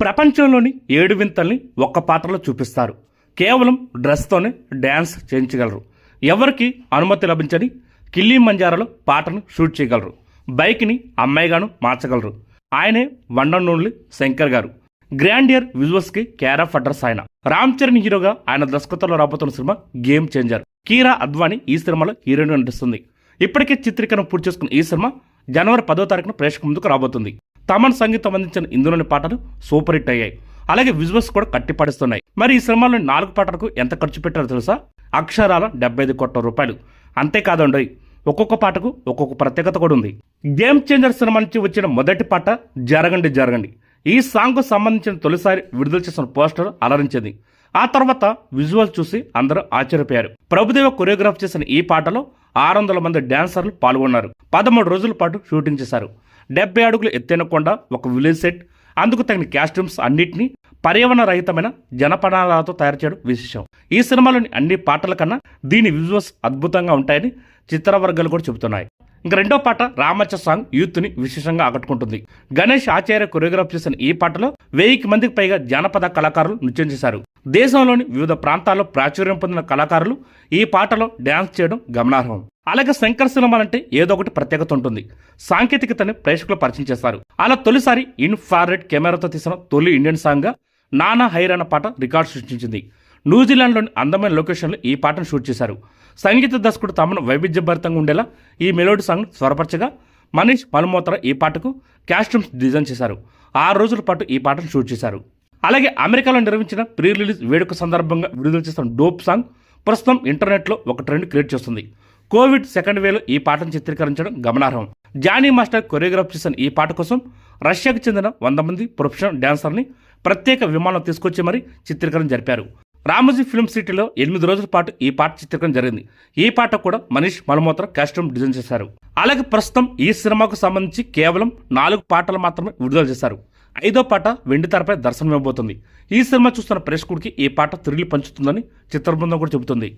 ప్రపంచంలోని ఏడు వింతల్ని ఒక్క పాత్రలో చూపిస్తారు. కేవలం డ్రెస్తోనే డ్యాన్స్ చేయించగలరు. ఎవరికి అనుమతి లభించని కిల్లీ మంజారాలో పాటను షూట్ చేయగలరు. బైక్ని అమ్మాయిగాను మార్చగలరు. ఆయనే వండర్ నూన్లీ శంకర్ గారు. గ్రాండియర్ విజువల్స్కి కేర్ ఆఫ్ అడ్రస్ ఆయన. రామ్ చరణ్ హీరోగా ఆయన దర్శకత్వంలో రాబోతున్న సినిమా గేమ్ చేంజర్. కీరా అద్వానీ ఈ సినిమాలో హీరోయిన్ నటిస్తుంది. ఇప్పటికే చిత్రీకరణ పూర్తి చేసుకున్న ఈ సినిమా జనవరి పదో తారీఖున ప్రేక్షకు ముందుకు రాబోతుంది. తమన్ సంగీతం అందించిన ఇందులోని పాటలు సూపర్ హిట్ అయ్యాయి. అలాగే విజువల్స్ కూడా కట్టిపడిస్తున్నాయి మరి ఈ సినిమాలోని నాలుగు పాటలకు ఎంత ఖర్చు పెట్టారో తెలుసా? అక్షరాల డెబ్బై ఐదు కోట్ల రూపాయలు. అంతేకాదండి ఒక్కొక్క పాటకు ఒక్కొక్క ప్రత్యేకత కూడా ఉంది. గేమ్ చేంజర్ సినిమా నుంచి వచ్చిన మొదటి పాట జరగండి జరగండి. ఈ సాంగ్కు సంబంధించిన తొలిసారి విడుదల చేసిన పోస్టర్ అలరించింది. ఆ తర్వాత విజువల్ చూసి అందరూ ఆశ్చర్యపోయారు. ప్రభుదేవ కొరియోగ్రాఫ్ చేసిన ఈ పాటలో ఆరు వందల మంది డాన్సర్లు పాల్గొన్నారు. పదమూడు రోజుల పాటు షూటింగ్ చేశారు. డెబ్బై అడుగులు ఎత్తైన కొండ ఒక విలేజ్ సెట్. అందుకు తగిన కాస్ట్యూమ్స్ అన్నిటినీ పర్యావరణ రహితమైన జనపనాలతో తయారు చేయడం విశేషం. ఈ సినిమాలోని అన్ని పాటల కన్నా దీని విజువల్స్ అద్భుతంగా ఉంటాయని చిత్రవర్గాలు కూడా చెబుతున్నాయి. ఇంక రెండో పాట రామచ్చ సాంగ్ యూత్ని విశేషంగా ఆకట్టుకుంటుంది. గణేష్ ఆచార్య కొరియోగ్రాఫ్ చేసిన ఈ పాటలో వెయ్యికి మందికి పైగా జానపద కళాకారులు నృత్యం చేశారు. దేశంలోని వివిధ ప్రాంతాల్లో ప్రాచుర్యం పొందిన కళాకారులు ఈ పాటలో డ్యాన్స్ చేయడం గమనార్హం. అలాగే శంకర్ సినిమాలంటే ఏదో ఒకటి ప్రత్యేకత ఉంటుంది. సాంకేతికతని ప్రేక్షకులు పరిచయం చేస్తారు. అలా తొలిసారి ఇన్ఫ్రారెడ్ కెమెరాతో తీసిన తొలి ఇండియన్ సాంగ్గా నానా హైర్ అన్న పాట రికార్డు సృష్టించింది. న్యూజిలాండ్లోని అందమైన లొకేషన్లో ఈ పాటను షూట్ చేశారు. సంగీత దర్శకుడు తమను వైవిధ్యభరితంగా ఉండేలా ఈ మెలోడీ సాంగ్ స్వరపరచగా మనీష్ మల్మోత్రా ఈ పాటకు కాస్ట్యూమ్స్ డిజైన్ చేశారు. ఆరు రోజుల పాటు ఈ పాటను షూట్ చేశారు. అలాగే అమెరికాలో నిర్వహించిన ప్రీ రిలీజ్ వేడుక సందర్భంగా విడుదల చేసిన డోప్ సాంగ్ ప్రస్తుతం ఇంటర్నెట్లో ఒక ట్రెండ్ క్రియేట్ చేస్తుంది. కోవిడ్ సెకండ్ వేలో ఈ పాటను చిత్రీకరించడం గమనార్హం. జానీ మాస్టర్ కొరియోగ్రాఫ్ చేసిన ఈ పాట కోసం రష్యాకు చెందిన వంద మంది ప్రొఫెషనల్ డాన్సర్ని ప్రత్యేక విమానం తీసుకొచ్చి మరీ చిత్రీకరణ జరిపారు. రామోజీ ఫిల్మ్ సిటీలో ఎనిమిది రోజుల పాటు ఈ పాట చిత్రీకరణ జరిగింది. ఈ పాట కూడా మనీష్ మల్మోత్ర కాస్ట్యూమ్ డిజైన్ చేశారు. అలాగే ప్రస్తుతం ఈ సినిమాకు సంబంధించి కేవలం నాలుగు పాటలు మాత్రమే విడుదల చేశారు. ఐదో పాట వెండి తెరపై దర్శనం ఇవ్వబోతుంది ఈ సినిమా చూస్తున్న ప్రేక్షకుడికి ఈ పాట తిరిగి పంచుతుందని చిత్ర బృందం కూడా చెబుతుంది.